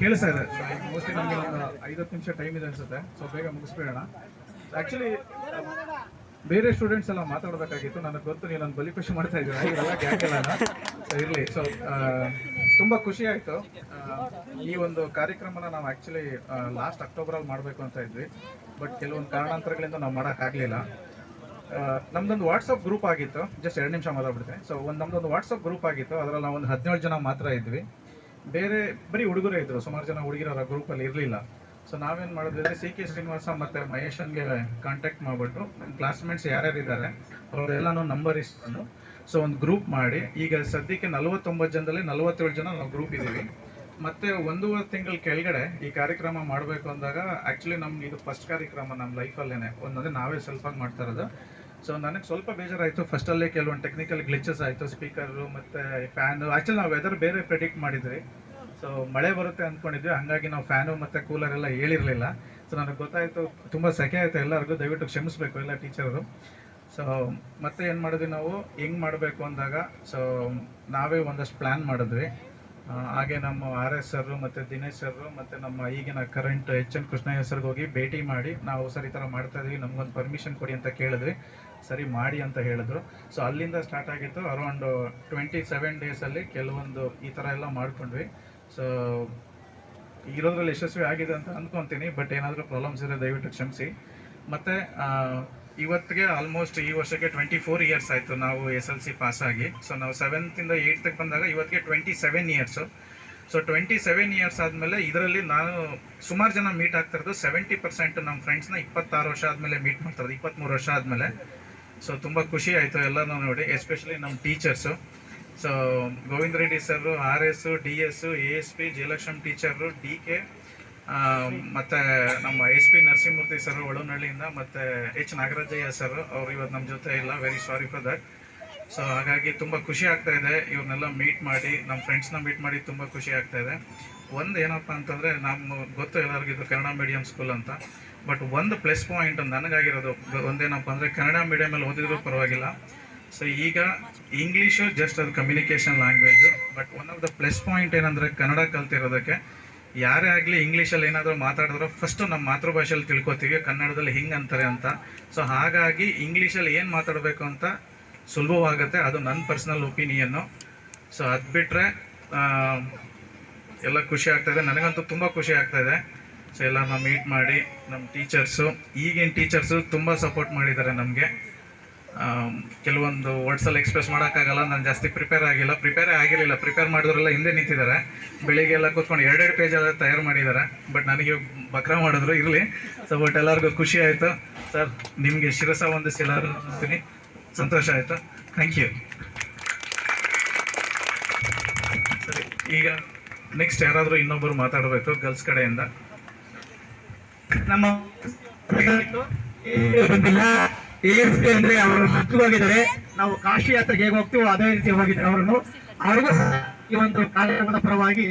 ಕೇಳಿಸ್ತಾ ಇದೆ. ಮೋಸ್ಟ್ಲಿ ನಮಗೆ ಒಂದು ಐದತ್ತು ನಿಮಿಷ ಟೈಮ್ ಇದೆ ಅನ್ಸುತ್ತೆ. ಸೊ ಬೇಗ ಮುಗಿಸ್ಬಿಡೋಣ. ಆ್ಯಕ್ಚುಲಿ ಬೇರೆ ಸ್ಟೂಡೆಂಟ್ಸ್ ಎಲ್ಲ ಮಾತಾಡಬೇಕಾಗಿತ್ತು. ನನಗೆ ಗೊತ್ತು ನೀವು ನಾನು ಬಲಿ ಖುಷಿ ಮಾಡ್ತಾ ಇದ್ದೀನಿ ಇದೆಲ್ಲ ಗ್ಯಾಕೆಲ್ಲ ಸೊ ಇರಲಿ. ಸೊ ತುಂಬ ಖುಷಿ ಆಯಿತು. ಈ ಒಂದು ಕಾರ್ಯಕ್ರಮನ ನಾವು ಆ್ಯಕ್ಚುಲಿ ಲಾಸ್ಟ್ ಅಕ್ಟೋಬರಲ್ಲಿ ಮಾಡಬೇಕು ಅಂತ ಇದ್ವಿ. ಬಟ್ ಕೆಲವೊಂದು ಕಾರಣಾಂತರಗಳಿಂದ ನಾವು ಮಾಡೋಕ್ಕಾಗಲಿಲ್ಲ ನಮ್ದೊಂದು ವಾಟ್ಸಪ್ ಗ್ರೂಪ್ ಆಗಿತ್ತು. ಜಸ್ಟ್ ಎರಡು ನಿಮಿಷ ಮಾತಾಡ್ಬಿಡ್ತೀನಿ. ಸೊ ಒಂದು ನಮ್ದೊಂದು ವಾಟ್ಸಪ್ ಗ್ರೂಪ್ ಆಗಿತ್ತು. ಅದರಲ್ಲಿ ನಾವು ಒಂದು ಹದಿನೇಳು ಜನ ಮಾತ್ರ ಇದ್ವಿ. ಬೇರೆ ಬರೀ ಹುಡುಗರೇ ಇದ್ರು, ಸುಮಾರು ಜನ ಹುಡುಗಿರ ಗ್ರೂಪಲ್ಲಿ ಇರಲಿಲ್ಲ. ಸೊ ನಾವೇನು ಮಾಡಿದ್ರೆ ಸಿ ಕೆ ಶ್ರೀನಿವಾಸ ಮತ್ತೆ ಮಹೇಶನ್ಗೆ ಕಾಂಟ್ಯಾಕ್ಟ್ ಮಾಡಿಬಿಟ್ಟು ಕ್ಲಾಸ್ಮೇಟ್ಸ್ ಯಾರ್ಯಾರು ಇದ್ದಾರೆ ಅವರೆಲ್ಲನೂ ನಂಬರ್ ಇಸ್ಕೊಂಡು ಸೊ ಒಂದು ಗ್ರೂಪ್ ಮಾಡಿ, ಈಗ ಸದ್ಯಕ್ಕೆ ನಲವತ್ತೊಂಬತ್ತು ಜನದಲ್ಲಿ ನಲವತ್ತೇಳು ಜನ ನಾವು ಗ್ರೂಪ್ ಇದ್ದೀವಿ. ಮತ್ತೆ ಒಂದೂವರೆ ತಿಂಗಳ ಕೆಳಗಡೆ ಈ ಕಾರ್ಯಕ್ರಮ ಮಾಡಬೇಕು ಅಂದಾಗ ಆ್ಯಕ್ಚುಲಿ ನಮ್ಗೆ ಇದು ಫಸ್ಟ್ ಕಾರ್ಯಕ್ರಮ ನಮ್ಮ ಲೈಫಲ್ಲೇ ಒಂದಂದ್ರೆ ನಾವೇ ಸ್ವಲ್ಪ ಮಾಡ್ತಾ ಇರೋದು. ಸೊ ನನಗೆ ಸ್ವಲ್ಪ ಬೇಜಾರಾಯಿತು. ಫಸ್ಟಲ್ಲೇ ಕೆಲವೊಂದು ಟೆಕ್ನಿಕಲ್ ಗ್ಲಿಚಸ್ ಆಯಿತು ಸ್ಪೀಕರು ಮತ್ತು ಫ್ಯಾನು ಆ್ಯಕ್ಚುಲಿ ನಾವು ವೆದರ್ ಬೇರೆ ಪ್ರೆಡಿಕ್ಟ್ ಮಾಡಿದ್ವಿ. ಸೊ ಮಳೆ ಬರುತ್ತೆ ಅಂದ್ಕೊಂಡಿದ್ವಿ ಹಾಗಾಗಿ ನಾವು ಫ್ಯಾನು ಮತ್ತು ಕೂಲರ್ ಎಲ್ಲ ಹೇಳಿರಲಿಲ್ಲ. ಸೊ ನನಗೆ ಗೊತ್ತಾಯಿತು. ತುಂಬ ಸೆಕೆ ಆಯಿತು. ಎಲ್ಲರಿಗೂ ದಯವಿಟ್ಟು ಕ್ಷಮಿಸಬೇಕು, ಎಲ್ಲ ಟೀಚರು ಸೊ ಮತ್ತೆ ಏನು ಮಾಡಿದ್ವಿ ನಾವು? ಹೆಂಗೆ ಮಾಡಬೇಕು ಅಂದಾಗ ಸೊ ನಾವೇ ಒಂದಷ್ಟು ಪ್ಲ್ಯಾನ್ ಮಾಡಿದ್ವಿ. ಹಾಗೆ ನಮ್ಮ ಆರ್ ಎಸ್ ಸರ್ ಮತ್ತು ದಿನೇಶ್ ಸರ್ ಮತ್ತು ನಮ್ಮ ಈಗಿನ ಕರೆಂಟ್ ಎಚ್ ಎನ್ ಕೃಷ್ಣಯ್ಯ ಸರ್ಗೆ ಹೋಗಿ ಭೇಟಿ ಮಾಡಿ, ನಾವು ಸರ್ ಈ ಥರ ಮಾಡ್ತಾ ಇದೀವಿ, ನಮ್ಗೊಂದು ಪರ್ಮಿಷನ್ ಕೊಡಿ ಅಂತ ಕೇಳಿದ್ವಿ. ಸರಿ ಮಾಡಿ ಅಂತ ಹೇಳಿದ್ರು. ಸೊ ಅಲ್ಲಿಂದ ಸ್ಟಾರ್ಟ್ ಆಗಿತ್ತು. ಅರೌಂಡ್ ಟ್ವೆಂಟಿ ಸೆವೆನ್ ಡೇಸಲ್ಲಿ ಕೆಲವೊಂದು ಈ ಥರ ಎಲ್ಲ ಮಾಡ್ಕೊಂಡ್ವಿ. ಸೊ ಇರೋದ್ರಲ್ಲಿ ಯಶಸ್ವಿ ಆಗಿದೆ ಅಂತ ಅಂದ್ಕೊತೀನಿ ಬಟ್ ಏನಾದರೂ ಪ್ರಾಬ್ಲಮ್ಸ್ ಇರೋ ದಯವಿಟ್ಟು ಕ್ಷಮಿಸಿ. ಮತ್ತು ಇವತ್ತಿಗೆ ಆಲ್ಮೋಸ್ಟ್ ಈ ವರ್ಷಕ್ಕೆ ಟ್ವೆಂಟಿ ಫೋರ್ ಇಯರ್ಸ್ ಆಯಿತು ನಾವು ಎಸ್ ಎಲ್ ಸಿ ಪಾಸ್ ಆಗಿ. ಸೊ ನಾವು ಸೆವೆಂತಿಂದ ಏಯ್ತ್ಗೆ ಬಂದಾಗ ಇವತ್ತಿಗೆ twenty seven years so twenty seven years ಆದಮೇಲೆ ಇದರಲ್ಲಿ ನಾನು ಸುಮಾರು ಜನ ಮೀಟ್ ಆಗ್ತಾ ಇರೋದು. ಸೆವೆಂಟಿ ಪರ್ಸೆಂಟ್ ನಮ್ಮ ಫ್ರೆಂಡ್ಸ್ನ ಇಪ್ಪತ್ತಾರು ವರ್ಷ ಆದಮೇಲೆ ಮೀಟ್ ಮಾಡ್ತಾ ಇರೋದು ಇಪ್ಪತ್ತ್ಮೂರು ವರ್ಷ ಆದಮೇಲೆ. ಸೊ ತುಂಬ ಖುಷಿ ಆಯಿತು ಎಲ್ಲನೂ ನೋಡಿ ಎಸ್ಪೆಷಲಿ ನಮ್ಮ teachers so Govinda Reddy sir R S D S A S P Jayalakshmi teacher D K ಮತ್ತು ನಮ್ಮ ಎಸ್ ಪಿ ನರಸಿಂಹಮೂರ್ತಿ ಸರ್ ಒಳನಹಳ್ಳಿಯಿಂದ ಮತ್ತು ಎಚ್ ನಾಗರಾಜಯ್ಯ ಸರ್ ಅವರು ಇವತ್ತು ನಮ್ಮ ಜೊತೆ ಇಲ್ಲ. Very sorry for that so ಹಾಗಾಗಿ ತುಂಬ ಖುಷಿ ಆಗ್ತಾ ಇದೆ. ಇವ್ರನ್ನೆಲ್ಲ ಮೀಟ್ ಮಾಡಿ ನಮ್ಮ ಫ್ರೆಂಡ್ಸ್ನ ಮೀಟ್ ಮಾಡಿ ತುಂಬ ಖುಷಿ ಆಗ್ತಾ ಇದೆ. ಒಂದು ಏನಪ್ಪ ಅಂತಂದರೆ ನಮ್ಮ ಗೊತ್ತು ಎಲ್ಲರಿಗೂ ಇದು ಕನ್ನಡ ಮೀಡಿಯಂ ಸ್ಕೂಲ್ ಅಂತ. ಬಟ್ ಒಂದು ಪ್ಲಸ್ ಪಾಯಿಂಟ್ ನನಗಾಗಿರೋದು ಒಂದೇನಪ್ಪ ಅಂದರೆ ಕನ್ನಡ ಮೀಡಿಯಮಲ್ಲಿ ಓದಿದ್ರು ಪರವಾಗಿಲ್ಲ. ಸೊ ಈಗ ಇಂಗ್ಲೀಷು ಜಸ್ಟ್ ಅದು communication language but one of the plus point ಏನಂದರೆ ಕನ್ನಡ ಕಲ್ತಿರೋದಕ್ಕೆ ಯಾರೇ ಆಗಲಿ ಇಂಗ್ಲೀಷಲ್ಲಿ ಏನಾದರೂ ಮಾತಾಡಿದ್ರು ಫಸ್ಟು ನಮ್ಮ ಮಾತೃಭಾಷೆಯಲ್ಲಿ ತಿಳ್ಕೊತೀವಿ, ಕನ್ನಡದಲ್ಲಿ ಹಿಂಗೆ ಅಂತಾರೆ ಅಂತ. ಸೊ ಹಾಗಾಗಿ ಇಂಗ್ಲೀಷಲ್ಲಿ ಏನು ಮಾತಾಡಬೇಕು ಅಂತ ಸುಲಭವಾಗುತ್ತೆ, ಅದು ನನ್ನ ಪರ್ಸ್ನಲ್ ಒಪಿನಿಯನ್ನು ಸೊ ಅದು ಬಿಟ್ಟರೆ ಎಲ್ಲ ಖುಷಿ ಆಗ್ತಾಯಿದೆ ನನಗಂತೂ ತುಂಬ ಖುಷಿ ಆಗ್ತಾಯಿದೆ ಸೊ ಎಲ್ಲರನ್ನ ಮೀಟ್ ಮಾಡಿ ನಮ್ಮ ಟೀಚರ್ಸು ಈಗಿನ ಟೀಚರ್ಸು ತುಂಬ ಸಪೋರ್ಟ್ ಮಾಡಿದ್ದಾರೆ ನಮಗೆ. ಕೆಲವೊಂದು ವರ್ಡ್ಸಲ್ಲಿ ಎಕ್ಸ್ಪ್ರೆಸ್ ಮಾಡೋಕ್ಕಾಗಲ್ಲ, ನಾನು ಜಾಸ್ತಿ ಪ್ರಿಪೇರ್ ಆಗಿಲ್ಲ. ಪ್ರಿಪೇರೇ ಆಗಿರಲಿಲ್ಲ ಪ್ರಿಪೇರ್ ಮಾಡಿದ್ರೆಲ್ಲ ಹಿಂದೆ ನಿಂತಿದ್ದಾರೆ. ಬೆಳಿಗ್ಗೆ ಎಲ್ಲ ಕೂತ್ಕೊಂಡು ಎರಡೆರಡು ಪೇಜ್ ಎಲ್ಲ ತಯಾರು ಮಾಡಿದ್ದಾರೆ. ಬಟ್ ನನಗೆ ಬಕ್ರ ಮಾಡಿದ್ರು, ಇರಲಿ. ಸೊ ಬಟ್ ಎಲ್ಲರಿಗೂ ಖುಷಿ ಆಯಿತು. ಸರ್ ನಿಮಗೆ ಶಿರಸ ಒಂದು ಎಲ್ಲರೂ ಸಂತೋಷ ಆಯಿತು. ಥ್ಯಾಂಕ್ ಯು ಸರಿ, ಈಗ ನೆಕ್ಸ್ಟ್ ಯಾರಾದರೂ ಇನ್ನೊಬ್ಬರು ಮಾತಾಡಬೇಕು ಗರ್ಲ್ಸ್ ಕಡೆಯಿಂದ? ನಮ್ಮ ಅಂದ್ರೆ ಅವರು ಹೋಗಿದ್ದಾರೆ. ನಾವು ಕಾಶಿ ಯಾತ್ರೆಗೆ ಹೇಗೆ ಹೋಗ್ತೀವೋ ಅದೇ ರೀತಿ ಹೋಗಿದ್ದಾರೆ ಅವರನ್ನು. ಅವ್ರಿಗೂ ಈ ಒಂದು ಕಾರ್ಯಕ್ರಮದ ಪರವಾಗಿ